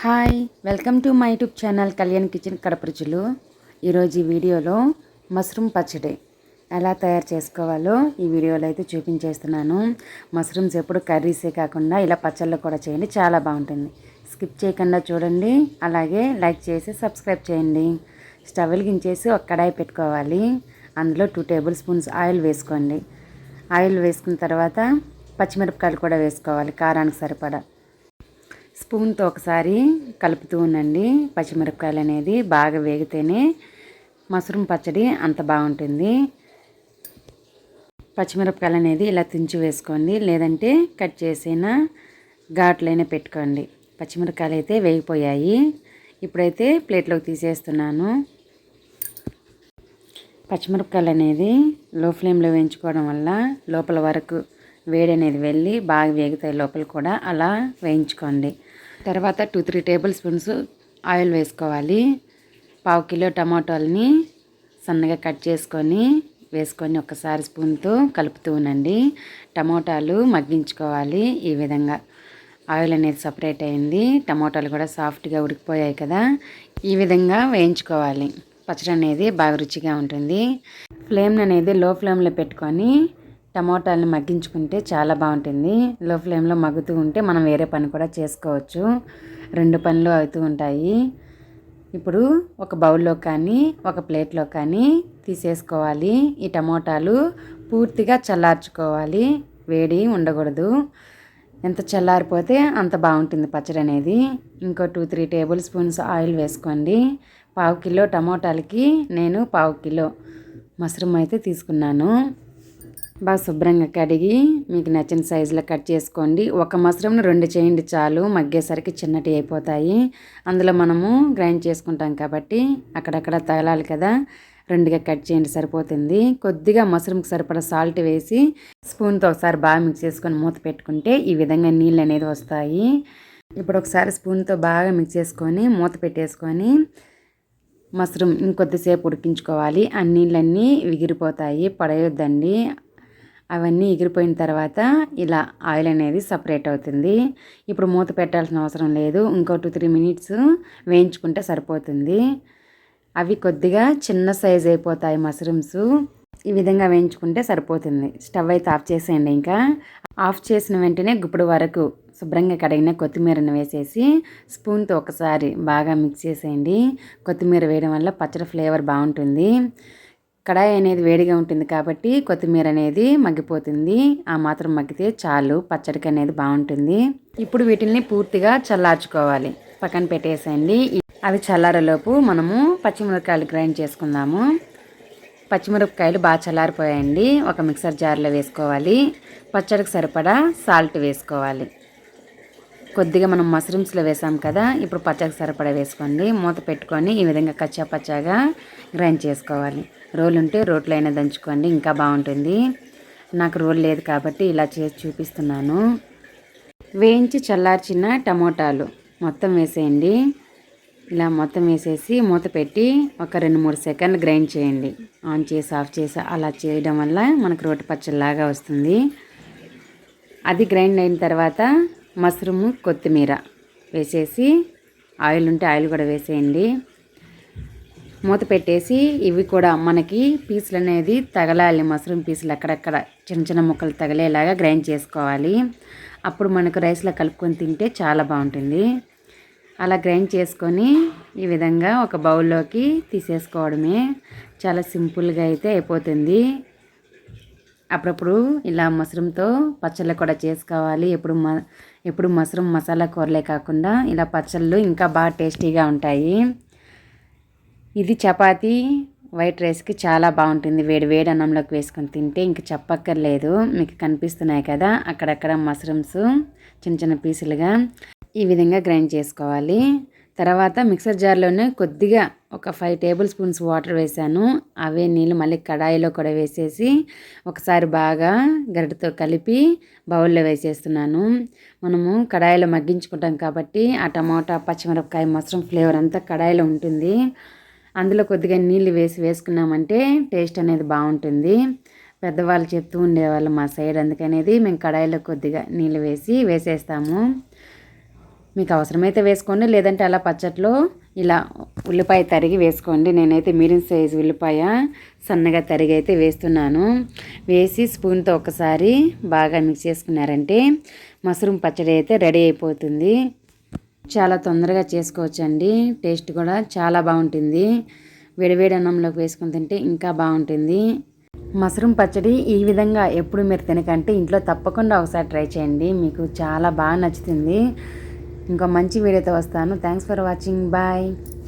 Hi welcome to my YouTube channel Kalyan kitchen Kadapa రుచులు ఈరోజు ఈ వీడియోలో మష్రూమ్ పచ్చడి ఎలా తయారు చేసుకోవాలో ఈ వీడియోలో అయితే చూపించేస్తున్నాను. మష్రూమ్స్ ఎప్పుడు కర్రీసే కాకుండా ఇలా పచ్చళ్ళు కూడా చేయండి చాలా బాగుంటుంది. స్కిప్ చేయకుండా చూడండి అలాగే లైక్ చేసి సబ్స్క్రైబ్ చేయండి. స్టవ్ వెలిగించేసి ఒక కడాయి పెట్టుకోవాలి. అందులో టూ టేబుల్ స్పూన్స్ ఆయిల్ వేసుకోండి. ఆయిల్ వేసుకున్న తర్వాత పచ్చిమిరపకాయలు కూడా వేసుకోవాలి కారానికి సరిపడా. స్పూన్తో ఒకసారి కలుపుతూ ఉండండి. పచ్చిమిరపకాయలు అనేది బాగా వేగితేనే మష్రూమ్ పచ్చడి అంత బాగుంటుంది. పచ్చిమిరపకాయలు అనేది ఇలా తుంచి వేసుకోండి. లేదంటే కట్ చేసిన ఘాట్లైనా పెట్టుకోండి. పచ్చిమిరపకాయలు అయితే వేగిపోయాయి. ఇప్పుడైతే ప్లేట్లోకి తీసేస్తున్నాను. పచ్చిమిరపకాయలు అనేది లో ఫ్లేమ్లో వేయించుకోవడం వల్ల లోపల వరకు వేడి అనేది వెళ్ళి బాగా వేగుతాయి లోపల కూడా. అలా వేయించుకోండి. తర్వాత two three tablespoons oil వేసుకోవాలి. పావు కిలో టమాటోల్ని సన్నగా కట్ చేసుకొని వేసుకొని ఒకసారి స్పూన్తో కలుపుతూ ఉండండి. టమోటాలు మగ్గించుకోవాలి ఈ విధంగా. ఆయిల్ అనేది సపరేట్ అయింది. టమోటాలు కూడా సాఫ్ట్గా ఉడికిపోయాయి కదా. ఈ విధంగా వేయించుకోవాలి. పచ్చడి అనేది బాగా రుచిగా ఉంటుంది. ఫ్లేమ్ అనేది లో ఫ్లేమ్లో పెట్టుకొని టమోటాలను మగ్గించుకుంటే చాలా బాగుంటుంది. లో ఫ్లేమ్లో మగ్గుతూ ఉంటే మనం వేరే పని కూడా చేసుకోవచ్చు. రెండు పనులు అవుతూ ఉంటాయి. ఇప్పుడు ఒక బౌల్లో కానీ ఒక ప్లేట్లో కానీ తీసేసుకోవాలి. ఈ టమోటాలు పూర్తిగా చల్లార్చుకోవాలి. వేడి ఉండకూడదు. ఎంత చల్లారిపోతే అంత బాగుంటుంది పచ్చడి అనేది. ఇంకో two three tablespoons oil వేసుకోండి. పావు కిలో టమోటాలకి నేను పావు కిలో మష్రూమ్ అయితే తీసుకున్నాను. బాగా శుభ్రంగా కడిగి మీకు నచ్చిన సైజులో కట్ చేసుకోండి. ఒక మష్రూమ్ని రెండు చేయండి చాలు. మగ్గేసరికి చిన్నటి అయిపోతాయి. అందులో మనము గ్రైండ్ చేసుకుంటాం కాబట్టి అక్కడక్కడ తగలాలి కదా. రెండుగా కట్ చేయండి సరిపోతుంది. కొద్దిగా మష్రూమ్కి సరిపడా సాల్ట్ వేసి స్పూన్తో ఒకసారి బాగా మిక్స్ చేసుకొని మూత పెట్టుకుంటే ఈ విధంగా నీళ్ళు అనేది వస్తాయి. ఇప్పుడు ఒకసారి స్పూన్తో బాగా మిక్స్ చేసుకొని మూత పెట్టేసుకొని మష్రూమ్ ఇంకొద్దిసేపు ఉడికించుకోవాలి. ఆ నీళ్ళన్నీ విగిరిపోతాయి. పడేయొద్దండి. అవన్నీ ఎగిరిపోయిన తర్వాత ఇలా ఆయిల్ అనేది సపరేట్ అవుతుంది. ఇప్పుడు మూత పెట్టాల్సిన అవసరం లేదు. ఇంకో టూ త్రీ మినిట్స్ వేయించుకుంటే సరిపోతుంది. అవి కొద్దిగా చిన్న సైజ్ అయిపోతాయి మష్రూమ్స్. ఈ విధంగా వేయించుకుంటే సరిపోతుంది. స్టవ్ అయితే ఆఫ్ చేసేయండి ఇంకా. ఆఫ్ చేసిన వెంటనే గుప్పుడు వరకు శుభ్రంగా కడిగిన కొత్తిమీరను వేసేసి స్పూన్తో ఒకసారి బాగా మిక్స్ చేసేయండి. కొత్తిమీర వేయడం వల్ల పచ్చడి ఫ్లేవర్ బాగుంటుంది. కడాయి అనేది వేడిగా ఉంటుంది కాబట్టి కొత్తిమీర అనేది మగ్గిపోతుంది. ఆ మాత్రం మగ్గితే చాలు పచ్చడికి అనేది బాగుంటుంది. ఇప్పుడు వీటిని పూర్తిగా చల్లార్చుకోవాలి. పక్కన పెట్టేసేయండి. అవి చల్లారలోపు మనము పచ్చిమిరపకాయలు గ్రైండ్ చేసుకుందాము. పచ్చిమిరపకాయలు బాగా చల్లారిపోయాయండి. ఒక మిక్సర్ జార్లో వేసుకోవాలి. పచ్చడికి సరిపడా సాల్ట్ వేసుకోవాలి. కొద్దిగా మనం మష్రూమ్స్లో వేసాం కదా ఇప్పుడు పచ్చకి సరిపడా వేసుకోండి. మూత పెట్టుకొని ఈ విధంగా కచ్చా పచ్చాగా గ్రైండ్ చేసుకోవాలి. రోల్ ఉంటే రోట్లో అయినా దంచుకోండి ఇంకా బాగుంటుంది. నాకు రోల్ లేదు కాబట్టి ఇలా చేసి చూపిస్తున్నాను. వేయించి చల్లార్చిన టమోటాలు మొత్తం వేసేయండి. ఇలా మొత్తం వేసేసి మూత పెట్టి ఒక రెండు మూడు సెకండ్లు గ్రైండ్ చేయండి. ఆన్ చేసి ఆఫ్ చేసి అలా చేయడం వల్ల మనకు రోటి పచ్చడిలాగా వస్తుంది. అది గ్రైండ్ అయిన తర్వాత మష్రూమ్ కొత్తిమీర వేసేసి ఆయిల్ ఉంటే ఆయిల్ కూడా వేసేయండి. మూత పెట్టేసి ఇవి కూడా మనకి పీసులు అనేది తగలాలి. మష్రూమ్ పీసులు అక్కడక్కడ చిన్న చిన్న ముక్కలు తగిలేలాగా గ్రైండ్ చేసుకోవాలి. అప్పుడు మనకు రైస్లో కలుపుకొని తింటే చాలా బాగుంటుంది. అలా గ్రైండ్ చేసుకొని ఈ విధంగా ఒక బౌల్లోకి తీసేసుకోవడమే చాలా సింపుల్గా అయితే అయిపోతుంది. అప్పుడప్పుడు ఇలా మష్రూమ్తో పచ్చళ్ళు కూడా చేసుకోవాలి. ఎప్పుడు మ ఎప్పుడు మష్రూమ్ మసాలా కూరలే కాకుండా ఇలా పచ్చళ్ళు ఇంకా బాగా టేస్టీగా ఉంటాయి. ఇది చపాతీ వైట్ రైస్కి చాలా బాగుంటుంది. వేడి వేడి అన్నంలోకి వేసుకొని తింటే ఇంక చెప్పక్కర్లేదు. మీకు కనిపిస్తున్నాయి కదా అక్కడక్కడ మష్రూమ్స్ చిన్న చిన్న పీసులుగా ఈ విధంగా గ్రైండ్ చేసుకోవాలి. తర్వాత మిక్సర్ జార్లోనే కొద్దిగా ఒక ఫైవ్ టేబుల్ స్పూన్స్ వాటర్ వేసాను అవే నీళ్ళు మళ్ళీ కడాయిలో కూడా వేసేసి ఒకసారి బాగా గరిటతో కలిపి బౌల్లో వేసేస్తున్నాను. మనము కడాయిలో మగ్గించుకుంటాం కాబట్టి ఆ టమాటా పచ్చిమిరపకాయ మష్రూమ్ ఫ్లేవర్ అంతా కడాయిలో ఉంటుంది. అందులో కొద్దిగా నీళ్ళు వేసి వేసుకున్నామంటే టేస్ట్ అనేది బాగుంటుంది. పెద్దవాళ్ళు చెప్తూ ఉండేవాళ్ళు మా సైడ్ అందుకనేది మేము కడాయిలో కొద్దిగా నీళ్ళు వేసి వేసేస్తాము. మీకు అవసరమైతే వేసుకోండి లేదంటే అలా పచ్చట్లో ఇలా ఉల్లిపాయ తరిగి వేసుకోండి. నేనైతే మీడియం సైజు ఉల్లిపాయ సన్నగా తరిగి అయితే వేస్తున్నాను. వేసి స్పూన్తో ఒకసారి బాగా మిక్స్ చేసుకున్నారంటే మష్రూమ్ పచ్చడి అయితే రెడీ అయిపోతుంది. చాలా తొందరగా చేసుకోవచ్చండి. టేస్ట్ కూడా చాలా బాగుంటుంది. వేడివేడి అన్నంలోకి వేసుకొని తింటే ఇంకా బాగుంటుంది. మష్రూమ్ పచ్చడి ఈ విధంగా ఎప్పుడు మీరు తినకంటే ఇంట్లో తప్పకుండా ఒకసారి ట్రై చేయండి. మీకు చాలా బాగా నచ్చుతుంది. ఇంకో మంచి వీడియోతో వస్తాను. Thanks for watching bye